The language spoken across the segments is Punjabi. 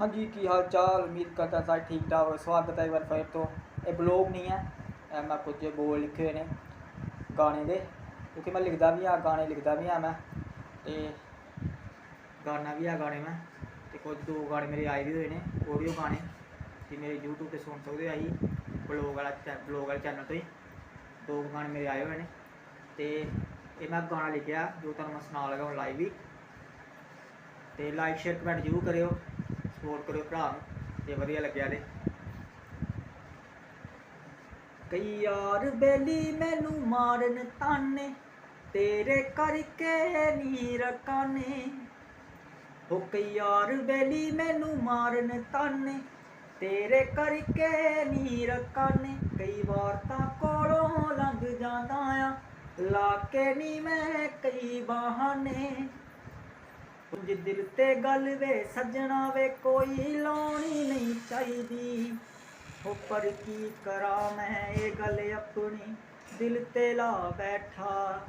ਹਾਂਜੀ, ਕੀ ਹਾਲ ਚਾਲ? ਉਮੀਦ ਕਰਦਾ ਸਾਰੇ ਠੀਕ ਠਾਕ ਹੋ ਸਵਾਗਤ ਹੈ ਇੱਕ ਵਾਰ ਫਿਰ ਤੋਂ। ਇਹ ਬਲੌਗ ਨਹੀਂ ਹੈ। ਇਹ ਮੈਂ ਕੁਝ ਬੋਲ ਲਿਖੇ ਹੋਏ ਨੇ ਗਾਣੇ ਦੇ। ਕਿਉਂਕਿ ਮੈਂ ਲਿਖਦਾ ਵੀ ਆ ਗਾਣੇ ਲਿਖਦਾ ਵੀ ਆ ਮੈਂ। ਤੇ ਗਾਣਾ ਵੀ ਆ ਗਾਣੇ ਮੈਂ। ਤੇ ਕੁਝ ਦੋ ਗਾਣੇ ਮੇਰੇ ਆਏ ਵੀ ਹੋਏ ਨੇ ਆਡੀਓ ਗਾਣੇ। ਤੇ ਮੇਰੇ YouTube ਤੇ ਸੁਣ ਸਕਦੇ ਹੋ ਆਹੀ ਬਲੌਗ ਵਾਲਾ ਬਲੌਗ ਵਾਲੇ ਚੈਨਲ ਤੋਂ ਹੀ। ਦੋ ਗਾਣੇ ਮੇਰੇ ਆਏ ਹੋਏ ਨੇ। ਤੇ ਇਹ ਮੈਂ ਗਾਣਾ ਲਿਖਿਆ ਜੋ ਤੁਹਾਨੂੰ ਮੈਂ ਸੁਣਾ ਲਗਾ ਲਾਈਵ ਵੀ ਤੇ ਲਾਈਕ ਸ਼ੇਅਰ ਕਮੈਂਟ ਜ਼ਰੂਰ ਕਰਿਓ। ਸਪੋਰਟ ਕਰਿਓ ਭਰਾ ਨੂੰ ਤੇ ਵਧੀਆ ਲੱਗਿਆ ਤੇ ਕਈ ਯਾਰ ਬੇਲੀ ਮੈਨੂੰ ਮਾਰਨ ਤਾਨੇ, ਤੇਰੇ ਕਰਕੇ ਨੀ ਰਕਾਨੇ ਹੋ ਕਈ ਯਾਰ ਬੇਲੀ ਮੈਨੂੰ ਮਾਰਨ ਤਾਨੇ, ਤੇਰੇ ਕਰਕੇ ਨੀ ਰਕਾਨੇ ਕਈ ਵਾਰ ਤਾਂ ਕੋਲੋਂ ਲੰਘ ਜਾਂਦਾ ਆ, ਲਾ ਕੇ ਨੀ ਮੈਂ ਕਈ ਬਹਾਨੇ। ਕੁਝ ਦਿਲ ਤੇ ਗੱਲ ਵੇ, ਸੱਜਣਾ ਵੇ, ਕੋਈ ਲਾਉਣੀ ਨਹੀਂ ਚਾਹੀਦੀ। ਹੋ ਪਰ ਕੀ ਕਰਾਂ ਮੈਂ ਇਹ ਗੱਲ ਆਪਣੀ? ਦਿਲ ਤੇ ਲਾ ਬੈਠਾ।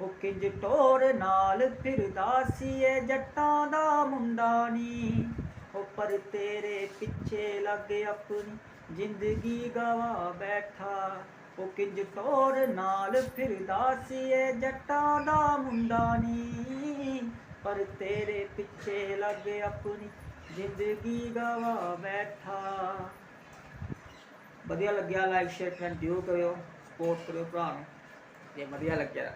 ਉਹ ਕਿੰਜ ਟੋਰ ਨਾਲ ਫਿਰਦਾ ਸੀ ਇਹ ਜੱਟਾਂ ਦਾ ਮੁੰਡਾ ਨੀ। ਉਹ ਪਰ ਤੇਰੇ ਪਿੱਛੇ ਲੱਗ ਆਪਣੀ ਜ਼ਿੰਦਗੀ ਗਵਾ ਬੈਠਾ। ਉਹ ਕਿੰਜ ਟੋਰ ਨਾਲ ਫਿਰਦਾ ਸੀ ਇਹ ਜੱਟਾਂ ਦਾ ਮੁੰਡਾ ਨਹੀਂ ਪਰ ਤੇਰੇ ਪਿੱਛੇ ਲੱਗ ਆਪਣੀ ਜ਼ਿੰਦਗੀ ਗਵਾ ਬੈਠਾ। ਵਧੀਆ ਲੱਗਿਆ ਲਾਈਕ ਸ਼ੇਅਰ ਕਮੈਂਟ ਜ਼ਰੂਰ ਕਰਿਓ ਸਪੋਰਟ ਕਰਿਓ ਭਰਾ ਨੂੰ। ਜੇ ਵਧੀਆ ਲੱਗਿਆ